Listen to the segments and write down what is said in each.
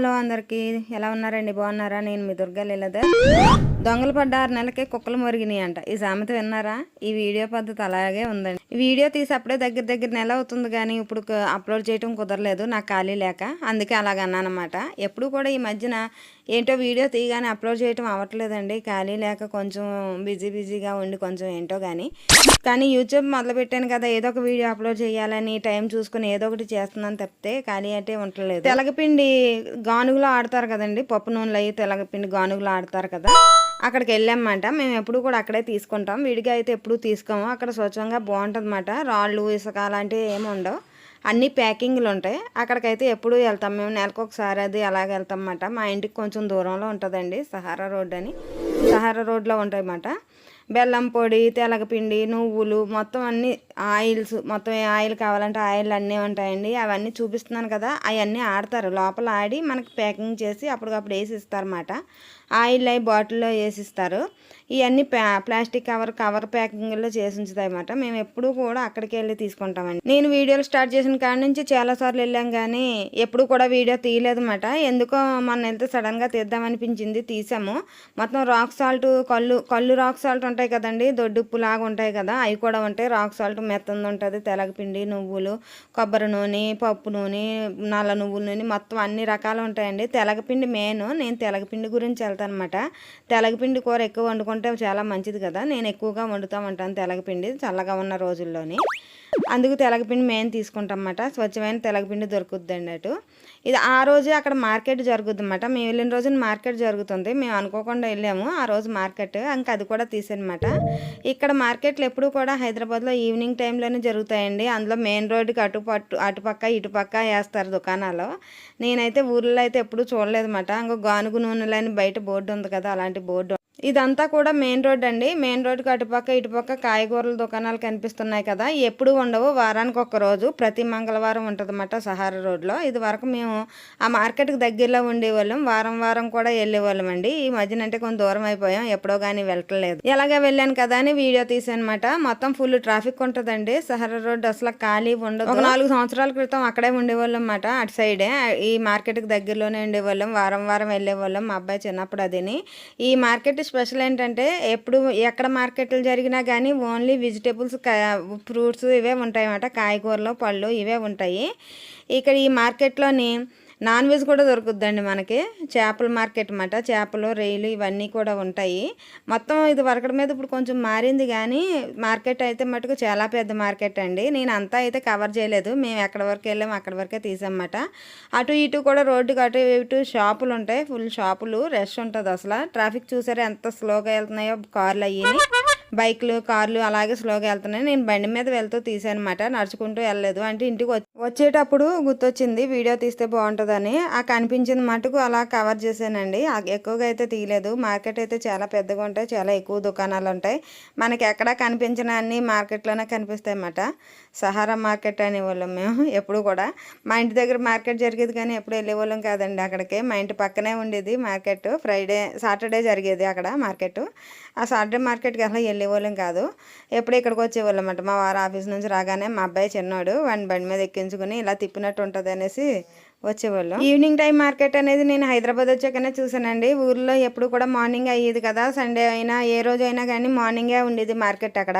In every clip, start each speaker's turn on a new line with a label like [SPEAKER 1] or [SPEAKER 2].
[SPEAKER 1] Hello అందరికీ. ఎలా ఉన్నారండి? బాగున్నారా? నేను మీ దుర్గా లీలధర్. దొంగలు పడ్డ ఆరు నెలకే కుక్కలు మురిగినాయి అంట ఈ సామెత విన్నారా? ఈ వీడియో పద్ధతి అలాగే ఉందండి. ఈ వీడియో తీసి అప్పుడే దగ్గర దగ్గర నెల అవుతుంది కానీ ఇప్పుడు అప్లోడ్ చేయటం కుదరలేదు. నాకు ఖాళీ లేక. అందుకే అలాగ అన్నానమాట. ఎప్పుడు కూడా ఈ మధ్యన ఏంటో వీడియో తీయగానే అప్లోడ్ చేయటం అవ్వట్లేదండి. ఖాళీ లేక కొంచెం బిజీ బిజీగా ఉండి కొంచెం ఏంటో కానీ కానీ యూట్యూబ్ మొదలుపెట్టాను కదా ఏదో ఒక వీడియో అప్లోడ్ చేయాలని టైం చూసుకుని ఏదో ఒకటి చేస్తున్నాను తప్పితే ఖాళీ అంటే ఉండలేదు తెలగపిండి గానుగులో ఆడతారు కదండి పప్పు నూనెలు అయ్యి తెలగపిండి గానుగులో ఆడతారు కదా. అక్కడికి వెళ్ళామన్నమాట. మేము ఎప్పుడు కూడా అక్కడే తీసుకుంటాం. విడిగా అయితే ఎప్పుడు తీసుకోము. అక్కడ స్వచ్ఛంగా బాగుంటుంది రాళ్ళు ఇసుక అలాంటివి ఏమి ఉండవు. అన్ని ప్యాకింగ్లు ఉంటాయి. అక్కడికైతే ఎప్పుడు వెళ్తాం. మేము నెలకు ఒకసారి అది అలాగే వెళ్తాం అన్నమాట మా ఇంటికి కొంచెం దూరంలో ఉంటుందండి సహారా రోడ్ అని. సహారా రోడ్లో ఉంటాయి అన్నమాట బెల్లం పొడి తెలగపిండి నువ్వులు మొత్తం అన్ని ఆయిల్స్ మొత్తం ఏ ఆయిల్ కావాలంటే ఆయిల్ అన్నీ ఉంటాయండి. అవన్నీ చూపిస్తున్నాను కదా అవన్నీ ఆడతారు. లోపల ఆడి మనకి ప్యాకింగ్ చేసి అప్పటికప్పుడు వేసి ఇస్తారన్నమాట. ఆయిల్ అవి బాటిల్లో వేసిస్తారు ఇవన్నీ ప్లాస్టిక్ కవర్ కవర్ ప్యాకింగ్లో చేసి ఉంచుతాయన్నమాట మేము ఎప్పుడూ కూడా అక్కడికి వెళ్ళి తీసుకుంటామండి. నేను వీడియోలు స్టార్ట్ చేసిన కాడ నుంచి చాలా సార్లు వెళ్ళాం కానీ ఎప్పుడు కూడా వీడియో తీయలేదు ఎందుకో మొన్న వెళ్తే సడన్గా తీద్దామనిపించింది తీసాము. మొత్తం రాక్ సాల్ట్ కళ్ళు కళ్ళు రాక్ సాల్ట్ ఉంటాయి కదండి దొడ్డుప్పు లాగా ఉంటాయి కదా అవి కూడా ఉంటాయి. రాక్ సాల్ట్ మెత్తంది ఉంటుంది తెలగపిండి నువ్వులు కొబ్బరి నూనె పప్పు నూనె నల్ల నువ్వుల నూనె మొత్తం అన్ని రకాలు ఉంటాయండి. తెలగపిండి మెయిన్ నేను తెలగపిండి గురించి వెళ్తాను అనమాట తెలగపిండి కూర ఎక్కువ వండుకుంటే చాలా మంచిది కదా. నేను ఎక్కువగా వండుతా ఉంటాను తెలగపిండి చల్లగా ఉన్న రోజుల్లోని. అందుకు తెలగపిండి మేము తీసుకుంటాం అన్నమాట స్వచ్ఛమైన తెలగపిండి దొరుకుద్ది అన్నట్టు ఇది ఆ రోజే అక్కడ మార్కెట్ జరుగుద్ది అన్నమాట మేము వెళ్ళిన రోజున మార్కెట్ జరుగుతుంది. మేము అనుకోకుండా వెళ్ళాము. ఆ రోజు మార్కెట్ ఇంకా అది కూడా తీసానమాట ఇక్కడ మార్కెట్లు ఎప్పుడు కూడా హైదరాబాద్లో ఈవినింగ్ టైంలోనే జరుగుతాయండి. అందులో మెయిన్ రోడ్డుకి అటు పట్టు అటుపక్క ఇటుపక్క వేస్తారు దుకాణాలు. నేనైతే ఊర్లో అయితే ఎప్పుడు చూడలేదు అనమాట ఇంకో గానుగు నూనెలని బయట బోర్డు ఉంది కదా అలాంటి బోర్డు ఇదంతా కూడా మెయిన్ రోడ్ అండి. మెయిన్ రోడ్కి అటుపక్క ఇటుపక్క కాయగూరల దుకాణాలు కనిపిస్తున్నాయి కదా. ఎప్పుడు ఉండవు. వారానికి ఒక రోజు ప్రతి మంగళవారం ఉంటుందన్నమాట సహారా రోడ్లో. ఇది వరకు మేము ఆ మార్కెట్కి దగ్గరలో ఉండేవాళ్ళం. వారం వారం కూడా వెళ్ళేవాళ్ళం అండి. ఈ మధ్యన అంటే కొంచెం దూరం అయిపోయాం. ఎప్పుడో కానీ వెళ్ళట్లేదు. ఎలాగే వెళ్ళాను కదా అని వీడియో తీసానమాట మొత్తం ఫుల్ ట్రాఫిక్ ఉంటుందండి. సహారా రోడ్ అసలు ఖాళీ ఉండదు. ఒక నాలుగు సంవత్సరాల క్రితం అక్కడే ఉండేవాళ్ళం అన్నమాట అటు సైడే. ఈ మార్కెట్కి దగ్గరలోనే ఉండేవాళ్ళం. వారం వారం వెళ్ళేవాళ్ళం. మా అబ్బాయి చిన్నప్పుడు అదిని. ఈ మార్కెట్ స్పెషల్ ఏంటంటే ఎప్పుడు ఎక్కడ మార్కెట్లు జరిగినా కానీ ఓన్లీ వెజిటేబుల్స్ ఫ్రూట్స్ ఇవే ఉంటాయి అన్నమాట కాయగూరలు పళ్ళు ఇవే ఉంటాయి. ఇక్కడ ఈ మార్కెట్లోని నాన్ వెజ్ కూడా దొరుకుద్దండి మనకి. చేపల మార్కెట్ అన్నమాట. చేపలు రొయ్యలు ఇవన్నీ కూడా ఉంటాయి. మొత్తం ఇది వరకటి మీద ఇప్పుడు కొంచెం మారింది కానీ మార్కెట్ అయితే మటుకు చాలా పెద్ద మార్కెట్ అండి. నేను అంతా అయితే కవర్ చేయలేదు. మేము ఎక్కడి వరకు వెళ్ళాము అక్కడి వరకే తీసామన్నమాట. అటు ఇటు కూడా రోడ్డుకి అటు ఇటు షాపులు ఉంటాయి. ఫుల్ షాపులు రష్ ఉంటుంది అసలు. ట్రాఫిక్ చూసారా ఎంత స్లోగా వెళ్తున్నాయో కార్లు అయ్యి బైక్లు కార్లు అలాగే స్లోగా వెళ్తున్నాయి. నేను బండి మీద వెళ్తూ తీసానమాట నడుచుకుంటూ వెళ్ళలేదు. అంటే ఇంటికి వచ్చేటప్పుడు గుర్తొచ్చింది వీడియో తీస్తే బాగుంటుందని. ఆ కనిపించిన మటుకు అలా కవర్ చేశానండి. ఎక్కువగా అయితే తీయలేదు. మార్కెట్ అయితే చాలా పెద్దగా ఉంటాయి. చాలా ఎక్కువ దుకాణాలు ఉంటాయి. మనకి ఎక్కడ కనిపించిన అన్ని మార్కెట్లోనే కనిపిస్తాయి అన్నమాట సహారా మార్కెట్ అనేవాళ్ళం మేము. ఎప్పుడు కూడా మా ఇంటి దగ్గర మార్కెట్ జరిగేది కానీ ఎప్పుడు వెళ్ళేవాళ్ళం కాదండి అక్కడికి. మా ఇంటి పక్కనే ఉండేది మార్కెట్. ఫ్రైడే సాటర్డే జరిగేది అక్కడ మార్కెట్. ఆ సాటర్డే మార్కెట్కి అసలు వెళ్ళేవాళ్ళం కాదు. ఎప్పుడు ఇక్కడికి వచ్చేవాళ్ళం అంట మా వారు ఆఫీస్ నుంచి రాగానే మా అబ్బాయి చిన్నాడు వాడిని బండి మీద ఎక్కించుకుని ఇలా తిప్పినట్టు ఉంటుంది అనేసి వచ్చేవాళ్ళం. ఈవినింగ్ టైం మార్కెట్ అనేది నేను హైదరాబాద్ వచ్చాకనే చూసానండి ఊర్లో ఎప్పుడు కూడా మార్నింగ్ అయ్యేది కదా సండే అయినా ఏ రోజు అయినా కానీ మార్నింగే ఉండేది మార్కెట్ అక్కడ.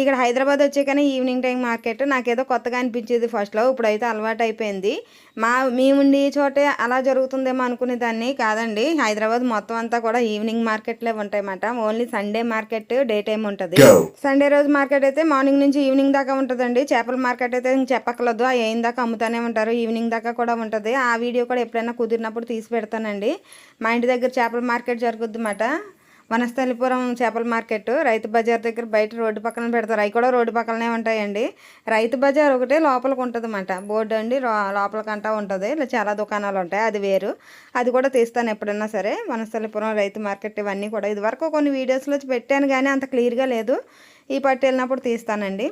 [SPEAKER 1] ఇక్కడ హైదరాబాద్ వచ్చాకనే ఈవినింగ్ టైం మార్కెట్ నాకేదో కొత్తగా అనిపించేది ఫస్ట్లో ఇప్పుడైతే అలవాటు అయిపోయింది మా మేముండి చోటే అలా జరుగుతుందేమో అనుకునేదాన్ని కాదండి. హైదరాబాద్ మొత్తం అంతా కూడా ఈవినింగ్ మార్కెట్లే ఉంటాయన్నమాట. Only Sunday market day time ఉంటుంది. సండే రోజు మార్కెట్ అయితే మార్నింగ్ నుంచి ఈవినింగ్ దాకా ఉంటుందండి. చేపల మార్కెట్ అయితే ఇంక చెప్పక్కర్లేదు. ఆ అయిన దాకా అమ్ముతానే ఉంటారు. ఈవినింగ్ దాకా కూడా ఉంటుంది. ఆ వీడియో కూడా ఎప్పుడైనా కుదిరినప్పుడు తీసి పెడతానండి. మా ఇంటి దగ్గర చేపల మార్కెట్ జరుగుద్ది అన్నమాట. వనస్థలిపురం చేపల మార్కెట్ రైతు బజార్ దగ్గర బయట రోడ్డు పక్కన పెడతారు. అవి కూడా రోడ్డు పక్కనే ఉంటాయండి. రైతు బజార్ ఒకటే లోపలికి ఉంటుంది అన్నమాట బోర్డు అండి లోపలికంటా ఉంటుంది. ఇలా చాలా దుకాణాలు ఉంటాయి. అది వేరు. అది కూడా తీస్తాను ఎప్పుడన్నా సరే. వనస్థలిపురం రైతు మార్కెట్ ఇవన్నీ కూడా. ఇదివరకు కొన్ని వీడియోస్లో పెట్టాను కానీ అంత క్లియర్గా లేదు. ఈ పట్టు వెళ్ళినప్పుడు తీస్తానండి.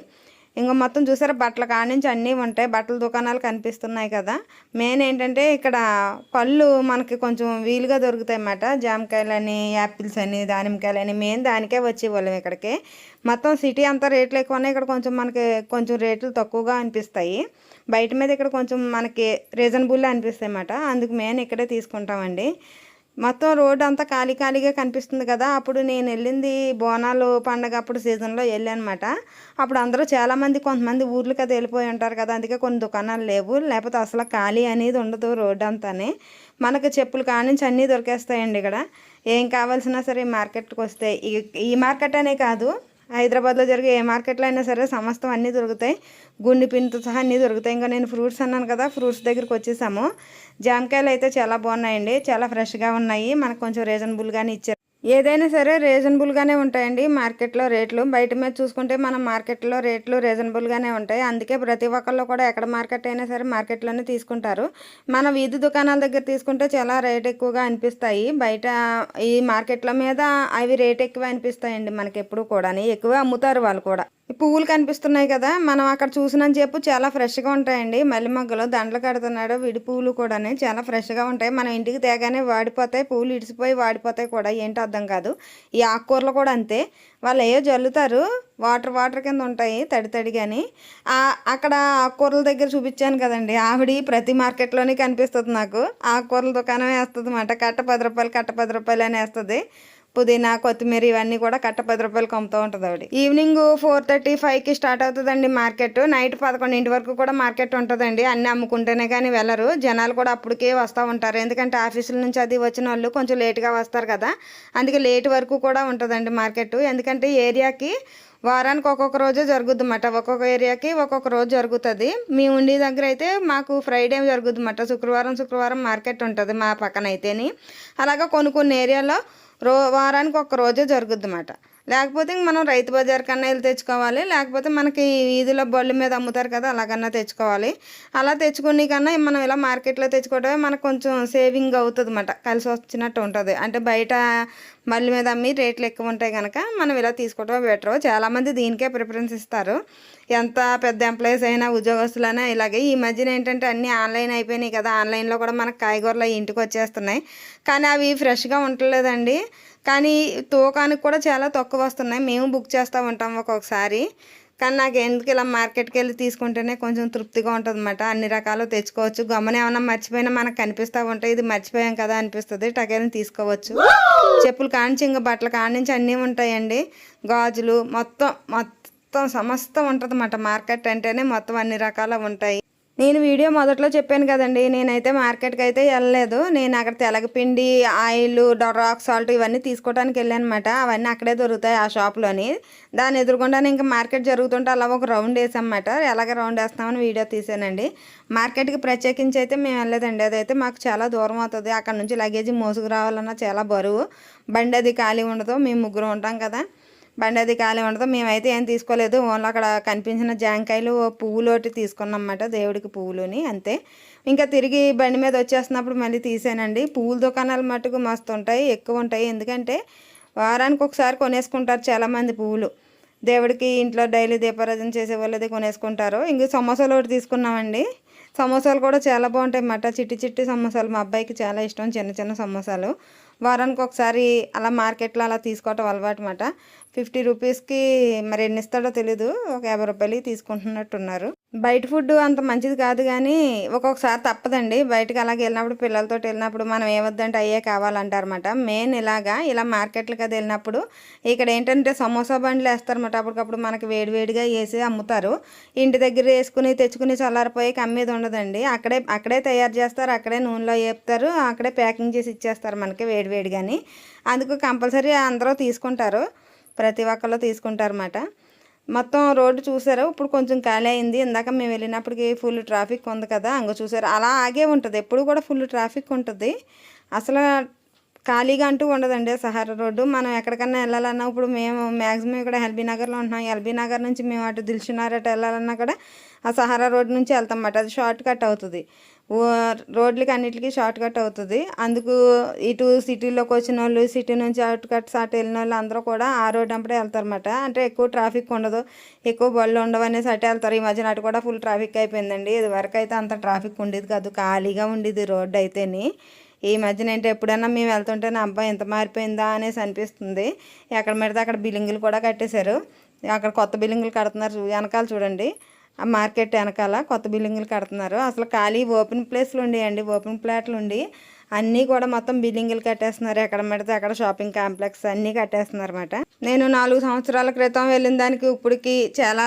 [SPEAKER 1] ఇంకా మొత్తం చూసారా బట్టల కాడ నుంచి అన్నీ ఉంటాయి. బట్టల దుకాణాలు కనిపిస్తున్నాయి కదా. మెయిన్ ఏంటంటే ఇక్కడ పళ్ళు మనకి కొంచెం వీలుగా దొరుకుతాయి అన్నమాట జామకాయలని యాపిల్స్ అని దానిమ్మకాయలు అని మెయిన్ దానికే వచ్చే వాళ్ళం ఇక్కడికి. మొత్తం సిటీ అంతా రేట్లు ఎక్కువ ఉన్నాయి ఇక్కడ కొంచెం మనకి కొంచెం రేట్లు తక్కువగా అనిపిస్తాయి. బయట మీద ఇక్కడ కొంచెం మనకి రీజనబుల్ అనిపిస్తాయి అన్నమాట అందుకు మెయిన్ ఇక్కడే తీసుకుంటామండి. మొత్తం రోడ్ అంతా ఖాళీ ఖాళీగా కనిపిస్తుంది కదా. అప్పుడు నేను వెళ్ళింది బోనాలు పండగ అప్పుడు సీజన్లో వెళ్ళానమాట. అప్పుడు అందరూ చాలామంది కొంతమంది ఊర్లు కదా వెళ్ళిపోయి ఉంటారు కదా. అందుకే కొన్ని దుకాణాలు లేవు. లేకపోతే అసలు ఖాళీ అనేది ఉండదు రోడ్డు అంతానే. మనకు చెప్పులు కానించి అన్నీ దొరికేస్తాయండి ఇక్కడ. ఏం కావాల్సినా సరే మార్కెట్కి వస్తే. ఈ ఈ మార్కెట్ అనే కాదు. హైదరాబాద్లో జరిగే ఏ మార్కెట్లో అయినా సరే సమస్తం అన్నీ దొరుకుతాయి. గుండి పిండితో సహా అన్నీ దొరుకుతాయి. ఇంకా నేను ఫ్రూట్స్ అన్నాను కదా ఫ్రూట్స్ దగ్గరికి వచ్చేసాము. జామకాయలు అయితే చాలా బాగున్నాయండి. చాలా ఫ్రెష్గా ఉన్నాయి. మనకు కొంచెం రీజనబుల్గానే ఇచ్చారు. ఏదైనా సరే రీజనబుల్గానే ఉంటాయండి మార్కెట్లో రేట్లు. బయట మీద చూసుకుంటే మనం మార్కెట్లో రేట్లు రీజనబుల్గానే ఉంటాయి. అందుకే ప్రతి ఒక్కళ్ళు కూడా ఎక్కడ మార్కెట్ అయినా సరే మార్కెట్లోనే తీసుకుంటారు. మన వీధి దుకాణాల దగ్గర తీసుకుంటే చాలా రేట్ ఎక్కువగా అనిపిస్తాయి. బయట ఈ మార్కెట్ల మీద అవి రేట్ ఎక్కువ అనిపిస్తాయండి మనకి ఎప్పుడు కూడా ఎక్కువ అమ్ముతారు వాళ్ళు కూడా. ఈ పువ్వులు కనిపిస్తున్నాయి కదా మనం అక్కడ చూసినంత చెప్పు చాలా ఫ్రెష్గా ఉంటాయండి. మల్లి మొగ్గలు దండలు కడుతున్నాడు విడి పువ్వులు కూడా చాలా ఫ్రెష్గా ఉంటాయి. మనం ఇంటికి తేగానే వాడిపోతాయి పువ్వులు ఇడిసిపోయి వాడిపోతాయి కూడా ఏంటో అర్థం కాదు. ఈ ఆకుకూరలు కూడా అంతే. వాళ్ళు ఏయో జల్లుతారు వాటర్ వాటర్ కింద ఉంటాయి తడి తడిగాని. అక్కడ ఆకుకూరల దగ్గర చూపించాను కదండి ఆవిడ ప్రతి మార్కెట్లోనే కనిపిస్తుంది నాకు. ఆకుకూరల దుకాణం వేస్తుంది అన్నమాట. కట్ట పది రూపాయలు కట్ట పది రూపాయలు అని వేస్తుంది. పుదీనా కొత్తిమీర ఇవన్నీ కూడా కట్ట పది రూపాయలకు అమ్ముతూ ఉంటుంది ఆవిడ. ఈవినింగ్ ఫోర్ థర్టీ ఫైవ్కి స్టార్ట్ అవుతుందండి మార్కెట్. నైట్ పదకొండింటి వరకు కూడా మార్కెట్ ఉంటుందండి. అన్నీ అమ్ముకుంటేనే కానీ వెళ్ళరు. జనాలు కూడా అప్పటికే వస్తూ ఉంటారు. ఎందుకంటే ఆఫీసుల నుంచి అది వచ్చిన వాళ్ళు కొంచెం లేట్గా వస్తారు కదా. అందుకే లేట్ వరకు కూడా ఉంటుందండి మార్కెట్. ఎందుకంటే ఏరియాకి వారానికి ఒక్కొక్క రోజు జరుగుద్ది అన్నమాట ఒక్కొక్క ఏరియాకి ఒక్కొక్క రోజు జరుగుతుంది. మీ ఉండే దగ్గర అయితే మాకు ఫ్రైడే జరుగుద్ది అన్నమాట శుక్రవారం శుక్రవారం మార్కెట్ ఉంటుంది మా పక్కన అయితేని. అలాగా కొన్ని కొన్ని ఏరియాలో రో వారానికి ఒక్కరోజే రోజే జరుగుద్ది అన్నమాట లేకపోతే మనం రైతు బజార్ కన్నా వెళ్ళి తెచ్చుకోవాలి. లేకపోతే మనకి వీధిలో బళ్ళు మీద అమ్ముతారు కదా అలాగన్నా తెచ్చుకోవాలి. అలా తెచ్చుకునే కన్నా మనం ఇలా మార్కెట్లో తెచ్చుకోవడమే మనకు కొంచెం సేవింగ్ అవుతుంది అన్నమాట కలిసి వచ్చినట్టు ఉంటుంది. అంటే బయట బళ్ళు మీద అమ్మి రేట్లు ఎక్కువ ఉంటాయి కనుక మనం ఇలా తీసుకోవడమే బెటర్ చాలామంది దీనికే ప్రిఫరెన్స్ ఇస్తారు. ఎంత పెద్ద ఎంప్లాయీస్ అయినా ఉద్యోగస్తులైనా ఇలాగే. ఈ మధ్యన ఏంటంటే అన్నీ ఆన్లైన్ అయిపోయినాయి కదా. ఆన్లైన్లో కూడా మనకు కాయగూరలు ఇంటికి వచ్చేస్తున్నాయి. కానీ అవి ఫ్రెష్గా ఉండలేదండి కానీ తూకానికి కూడా చాలా తక్కువ వస్తున్నాయి. మేము బుక్ చేస్తూ ఉంటాం ఒక్కొక్కసారి. కానీ నాకు ఎందుకు ఇలా మార్కెట్కి వెళ్ళి తీసుకుంటేనే కొంచెం తృప్తిగా ఉంటుంది అనమాట అన్ని రకాలు తెచ్చుకోవచ్చు. గమని ఏమైనా మర్చిపోయినా మనకు కనిపిస్తూ ఉంటాయి ఇది మర్చిపోయాం కదా అనిపిస్తుంది. టకేని తీసుకోవచ్చు. చెప్పులు కానించి ఇంకా బట్టలు కానించి అన్నీ ఉంటాయండి. గాజులు మొత్తం మొత్తం సమస్తం ఉంటుంది అన్నమాట మార్కెట్ అంటేనే మొత్తం అన్ని రకాలు ఉంటాయి. నేను వీడియో మొదట్లో చెప్పాను కదండి నేనైతే మార్కెట్కి అయితే వెళ్ళలేదు. నేను అక్కడ తెలగపిండి ఆయిల్ రాక్ సాల్ట్ ఇవన్నీ తీసుకోవడానికి వెళ్ళానమాట. అవన్నీ అక్కడే దొరుకుతాయి ఆ షాప్లోని. దాని ఎదురుకుండానే ఇంకా మార్కెట్ జరుగుతుంటే అలా ఒక రౌండ్ వేసామన్నమాట ఎలాగ రౌండ్ వేస్తామని వీడియో తీసానండి. మార్కెట్కి ప్రత్యేకించి అయితే మేము వెళ్ళలేదండి. అదైతే మాకు చాలా దూరం అవుతుంది. అక్కడ నుంచి లగేజ్ మోసుకు రావాలన్నా చాలా బరువు. బండి అది ఖాళీ ఉండదు. మేము ముగ్గురు ఉంటాం కదా. బండి అది ఖాళీ ఉండదు. మేమైతే ఏం తీసుకోలేదు. ఓన్లీ అక్కడ కనిపించిన జాంకాయలు పువ్వులు ఒకటి తీసుకున్నాం దేవుడికి పువ్వులుని అంతే. ఇంకా తిరిగి బండి మీద వచ్చేస్తున్నప్పుడు మళ్ళీ తీసానండి. పువ్వుల దుకాణాలు మట్టుకు మస్తు ఉంటాయి ఎక్కువ ఉంటాయి. ఎందుకంటే వారానికి ఒకసారి కొనేసుకుంటారు చాలామంది పువ్వులు. దేవుడికి ఇంట్లో డైలీ దీపారాధన చేసే వాళ్ళది కొనేసుకుంటారు. ఇంక సమోసాలు ఒకటి తీసుకున్నామండి. సమోసాలు కూడా చాలా బాగుంటాయి మట చిట్టి చిట్టి సమోసాలు. మా అబ్బాయికి చాలా ఇష్టం చిన్న చిన్న సమోసాలు. వారానికి ఒకసారి అలా మార్కెట్లో అలా తీసుకోవటం అలవాటు అనమాట ఫిఫ్టీ రూపీస్కి మరి ఎన్ని ఇస్తాడో తెలీదు. ఒక యాభై రూపాయలు తీసుకుంటున్నట్టున్నారు. బయట ఫుడ్ అంత మంచిది కాదు కానీ ఒక్కొక్కసారి తప్పదండి. బయటకు అలాగే వెళ్ళినప్పుడు పిల్లలతో వెళ్ళినప్పుడు మనం ఏమొద్దంటే అయ్యే కావాలంటారన్నమాట. మెయిన్ ఇలాగా ఇలా మార్కెట్లకు అది వెళ్ళినప్పుడు ఇక్కడ ఏంటంటే సమోసా బండ్లు వేస్తారన్నమాట. అప్పటికప్పుడు మనకి వేడివేడిగా వేసి అమ్ముతారు. ఇంటి దగ్గర వేసుకుని తెచ్చుకుని చల్లారిపోయి కమ్మేది ఉండదండి. అక్కడే అక్కడే తయారు చేస్తారు అక్కడే నూనెలో వేపుతారు అక్కడే ప్యాకింగ్ చేసి ఇచ్చేస్తారు మనకి వేడివేడిగాని అందుకు కంపల్సరీ అందరూ తీసుకుంటారు. ప్రతి ఒక్కళ్ళు తీసుకుంటారన్నమాట. మొత్తం రోడ్డు చూసారు? ఇప్పుడు కొంచెం ఖాళీ అయింది. ఇందాక మేము వెళ్ళినప్పటికి ఫుల్ ట్రాఫిక్ ఉంది కదా అంగ చూసారు? అలా ఆగే ఉంటుంది. ఎప్పుడు కూడా ఫుల్ ట్రాఫిక్ ఉంటుంది. అసలు ఖాళీగా అంటూ ఉండదండి సహారా రోడ్డు. మనం ఎక్కడికన్నా వెళ్ళాలన్నా ఇప్పుడు మేము మ్యాక్సిమం ఇక్కడ ఎల్బీ నగర్లో ఉంటున్నాం. ఎల్బీ నగర్ నుంచి మేము అటు దిల్చున్నారట వెళ్ళాలన్నా కూడా ఆ సహారా రోడ్ నుంచి వెళ్తాం అన్నమాట. అది షార్ట్ కట్ అవుతుంది. రోడ్లకి అన్నిటికీ షార్ట్ కట్ అవుతుంది. అందుకు ఇటు సిటీలోకి వచ్చిన వాళ్ళు సిటీ నుంచి అవుట్ కట్స్ అటు వెళ్ళిన వాళ్ళు అందరూ కూడా ఆ రోడ్ అంపడే వెళ్తారన్నమాట. అంటే ఎక్కువ ట్రాఫిక్ ఉండదు. ఎక్కువ బళ్ళు ఉండవు అనేసి అటు వెళ్తారు. ఈ మధ్యన అటు కూడా ఫుల్ ట్రాఫిక్ అయిపోయిందండి. ఇది వరకు అయితే అంత ట్రాఫిక్ ఉండేది కాదు. ఖాళీగా ఉండేది రోడ్డు అయితేని. ఈ మధ్యన ఏంటి ఎప్పుడైనా మేము వెళ్తుంటే నా అబ్బాయి ఎంత మారిపోయిందా అనేసి అనిపిస్తుంది. ఎక్కడ పెడితే అక్కడ బిల్డింగులు కూడా కట్టేశారు. అక్కడ కొత్త బిల్డింగులు కడుతున్నారు. చూ- వెనకాల చూడండి. ఆ మార్కెట్ వెనకాల కొత్త బిల్డింగులు కడుతున్నారు. అసలు ఖాళీ ఓపెన్ ప్లేస్లు ఉండేయండి ఓపెన్ ప్లాట్లు ఉండి అన్నీ కూడా మొత్తం బిల్డింగ్లు కట్టేస్తున్నారు. ఎక్కడ పెడితే అక్కడ షాపింగ్ కాంప్లెక్స్ అన్నీ కట్టేస్తున్నారు అనమాట నేను నాలుగు సంవత్సరాల క్రితం వెళ్ళిన దానికి ఇప్పటికి చాలా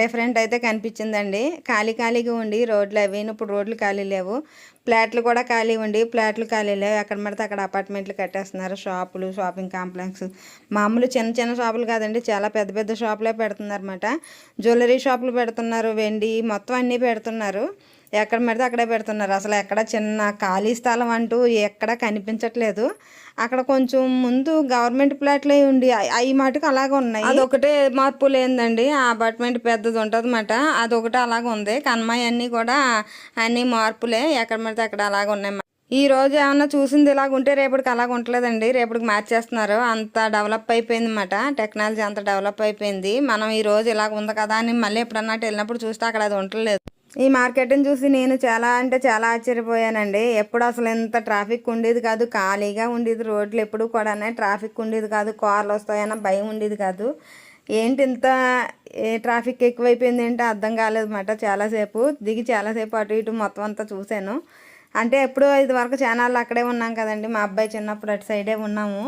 [SPEAKER 1] డిఫరెంట్ అయితే కనిపించిందండి. ఖాళీ ఖాళీగా ఉండి రోడ్లు అవి ఇప్పుడు రోడ్లు ఖాళీ లేవు. ఫ్లాట్లు కూడా ఖాళీ ఉండి ఫ్లాట్లు ఖాళీ లేవు. ఎక్కడ పడితే అక్కడ అపార్ట్మెంట్లు కట్టేస్తున్నారు. షాపులు షాపింగ్ కాంప్లెక్స్. మామూలు చిన్న చిన్న షాపులు కాదండి చాలా పెద్ద పెద్ద షాపులే పెడుతున్నారు అనమాట జ్యువెలరీ షాపులు పెడుతున్నారు వెండి మొత్తం అన్నీ పెడుతున్నారు. ఎక్కడ పెడితే అక్కడే పెడుతున్నారు. అసలు ఎక్కడ చిన్న ఖాళీ స్థలం అంటూ ఎక్కడ కనిపించట్లేదు. అక్కడ కొంచెం ముందు గవర్నమెంట్ ప్లాట్లు అయి ఉండి అవి- మటుకు అలాగే ఉన్నాయి. అదొకటే మార్పు లేదండి ఆ అపార్ట్మెంట్ పెద్దది ఉంటుందన్నమాట. అదొకటే అలాగే ఉంది. కన్మాయి అన్నీ కూడా అన్ని మార్పులే. ఎక్కడ పడితే అక్కడ అలాగే ఉన్నాయి. ఈ రోజు ఏమన్నా చూసింది ఇలాగ ఉంటే రేపటికి అలాగ ఉండలేదండి రేపటికి మార్చేస్తున్నారు. అంత డెవలప్ అయిపోయింది అనమాట టెక్నాలజీ అంత డెవలప్ అయిపోయింది. మనం ఈ రోజు ఇలాగ ఉంది కదా అని మళ్ళీ ఎప్పుడన్నా వెళ్ళినప్పుడు చూస్తే అక్కడ అది ఉండలేదు ఈ మార్కెట్ని చూసి నేను చాలా అంటే చాలా ఆశ్చర్యపోయానండి. ఎప్పుడు అసలు ఎంత ట్రాఫిక్ ఉండేది కాదు ఖాళీగా ఉండేది రోడ్లు ఎప్పుడు కూడా ట్రాఫిక్ ఉండేది కాదు కార్లు వస్తాయన్న భయం ఉండేది కాదు. ఏంటి ఇంత ఏ ట్రాఫిక్ ఎక్కువైపోయింది ఏంటో అర్థం కాలేదన్నమాట చాలాసేపు. దిగి చాలాసేపు అటు ఇటు మొత్తం అంతా చూశాను. అంటే ఎప్పుడు ఇది వరకు ఛానల్ అక్కడే ఉన్నాం కదండి మా అబ్బాయి చిన్నప్పుడు అటు సైడే ఉన్నాము.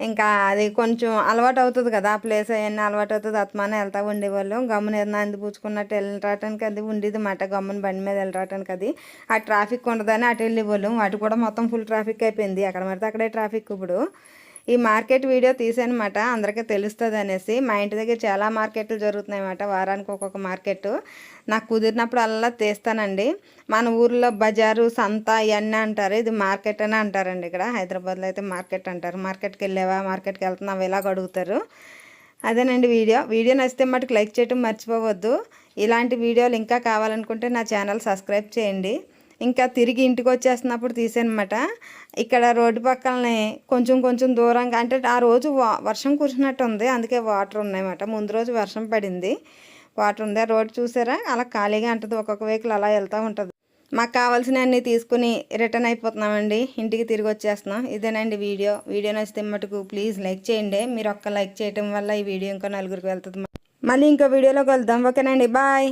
[SPEAKER 1] ఇంకా అది కొంచెం అలవాటు అవుతుంది కదా ఆ ప్లేస్ అవన్నీ అలవాటు అవుతుంది అత్మాన వెళ్తా ఉండేవాళ్ళం. గమ్మున ఏదైనా అందిపుచ్చుకున్నట్టు వెళ్ళటానికి అది ఉండేది మాట. గమ్మున బండి మీద వెళ్ళటానికి అది. ఆ ట్రాఫిక్ ఉండదని అటు వెళ్ళేవాళ్ళం. అటు కూడా మొత్తం ఫుల్ ట్రాఫిక్ అయిపోయింది. అక్కడ పడితే అక్కడే ట్రాఫిక్ ఇప్పుడు. ఈ మార్కెట్ వీడియో తీసానమాట అందరికీ తెలుస్తుంది అనేసి మా ఇంటి దగ్గర చాలా మార్కెట్లు జరుగుతున్నాయి అన్నమాట వారానికి ఒక్కొక్క మార్కెట్. నాకు కుదిరినప్పుడు అలా తీస్తానండి. మన ఊర్లో బజారు సంత ఇవన్నీ అంటారు. ఇది మార్కెట్ అని అంటారండి ఇక్కడ. హైదరాబాద్లో అయితే మార్కెట్ అంటారు. మార్కెట్కి వెళ్ళావా? మార్కెట్కి వెళ్తున్నావా? ఇలాగ అడుగుతారు. అదేనండి వీడియో. వీడియో నచ్చితే మటుకు లైక్ చేయటం మర్చిపోవద్దు. ఇలాంటి వీడియోలు ఇంకా కావాలనుకుంటే నా ఛానల్ సబ్స్క్రైబ్ చేయండి. ఇంకా తిరిగి ఇంటికి వచ్చేస్తున్నప్పుడు తీసానమాట ఇక్కడ రోడ్డు పక్కనే కొంచెం కొంచెం దూరంగా అంటే ఆ రోజు వర్షం కురిసినట్టు ఉంది. అందుకే వాటర్ ఉన్నాయన్నమాట. ముందు రోజు వర్షం పడింది. వాటర్ ఉంది. ఆ రోడ్డు చూసారా? అలా ఖాళీగా ఉంటుంది. ఒక్కొక్క వెహికల్ అలా వెళ్తూ ఉంటుంది. మాకు కావాల్సినవన్నీ తీసుకుని రిటర్న్ అయిపోతున్నామండి. ఇంటికి తిరిగి వచ్చేస్తున్నాం. ఇదేనండి వీడియో. వీడియో నచ్చితే మటుకు ప్లీజ్ లైక్ చేయండి. మీరు ఒక్క లైక్ చేయటం వల్ల ఈ వీడియో ఇంకో నలుగురికి వెళ్తుంది. మళ్ళీ ఇంకో వీడియోలో కలుద్దాం ఓకేనండి. బాయ్.